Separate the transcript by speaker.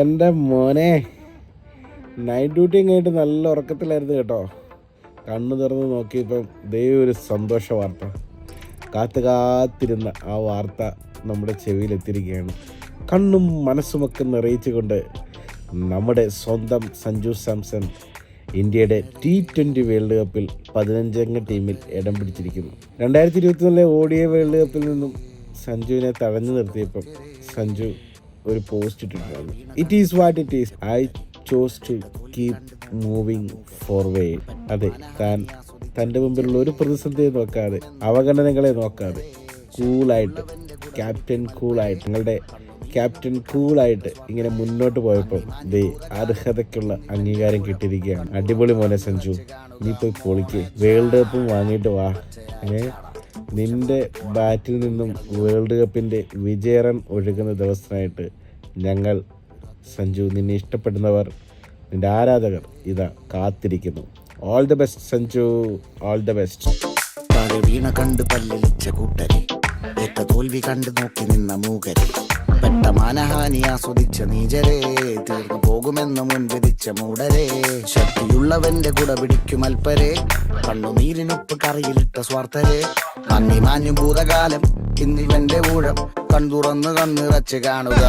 Speaker 1: എന്റെ മോനെ നൈറ്റ് ഡ്യൂട്ടിയും കഴിഞ്ഞിട്ട് നല്ല ഉറക്കത്തിലായിരുന്നു കേട്ടോ. കണ്ണു തുറന്ന് നോക്കിയപ്പം ദൈവം ഒരു സന്തോഷ വാർത്ത. കാത്തു കാത്തിരുന്ന ആ വാർത്ത നമ്മുടെ ചെവിയിലെത്തിയിരിക്കുകയാണ്. കണ്ണും മനസ്സുമൊക്കെ നിറയിച്ചുകൊണ്ട് നമ്മുടെ സ്വന്തം സഞ്ജു സാംസൺ ഇന്ത്യയുടെ ടി ട്വന്റി വേൾഡ് കപ്പിൽ പതിനഞ്ചംഗ ടീമിൽ ഇടം പിടിച്ചിരിക്കുന്നു. രണ്ടായിരത്തി ഇരുപത്തിനാലിലെ ഓഡിയ വേൾഡ് കപ്പിൽ നിന്നും സഞ്ജുവിനെ തടഞ്ഞു നിർത്തിയപ്പം സഞ്ജു ഒരു പോസ്റ്റ് ഇട്ടിട്ടുണ്ടായിരുന്നു. It is what it is I chose to keep moving forward അതെ താൻ തന്റെ മുമ്പിലുള്ള ഒരു പ്രതിസന്ധിയെ നോക്കാതെ അവഗണനകളെ നോക്കാതെ കൂളായിട്ട് ക്യാപ്റ്റൻ കൂളായിട്ട് നിങ്ങളുടെ ക്യാപ്റ്റൻ കൂളായിട്ട് ഇങ്ങനെ മുന്നോട്ട് പോയപ്പോൾ ദേ അർഹതയ്ക്കുള്ള അംഗീകാരം കിട്ടിയിരിക്കുകയാണ്. അടിപൊളി മോനെ സഞ്ജു. നീ പോയി പൊളിക്ക്. വേൾഡ് കപ്പും വാങ്ങിയിട്ട് വാ. ഏ? നിന്റെ ബാറ്റിൽ നിന്നും വേൾഡ് കപ്പിന്റെ വിജയറൺ ഒഴുകുന്ന ദിവസമായിട്ട് ഞങ്ങൾ സഞ്ജു നിന്നെ ഇഷ്ടപ്പെടുന്നവർ നിന്റെ ആരാധകർ ഇതാ കാത്തിരിക്കുന്നു. All the best Sanju. All the best
Speaker 2: വീണ കണ്ട് പല്ലിച്ച കൂട്ടരെ. ഏറ്റ തോൽവി കണ്ടു നോക്കി നിന്ന മൂകരെ. പെട്ട മാനഹാനി ആസ്വദിച്ച നീചരെ. തീർന്നു പോകുമെന്ന് മുൻവിധിച്ച മൂടരെ. ശക്തിയുള്ളവന്റെ കുട പിടിക്കും അൽപ്പരെ കണ്ണുനീരിനൊപ്പ് കറിയിലിട്ട സ്വാർത്ഥരെ. നന്ദി മാഞ്ഞു ഭൂതകാലം ഇന്നിവന്റെ ഊഴം. കൺതുറന്ന് കണ്ണിറച്ച് കാണുക.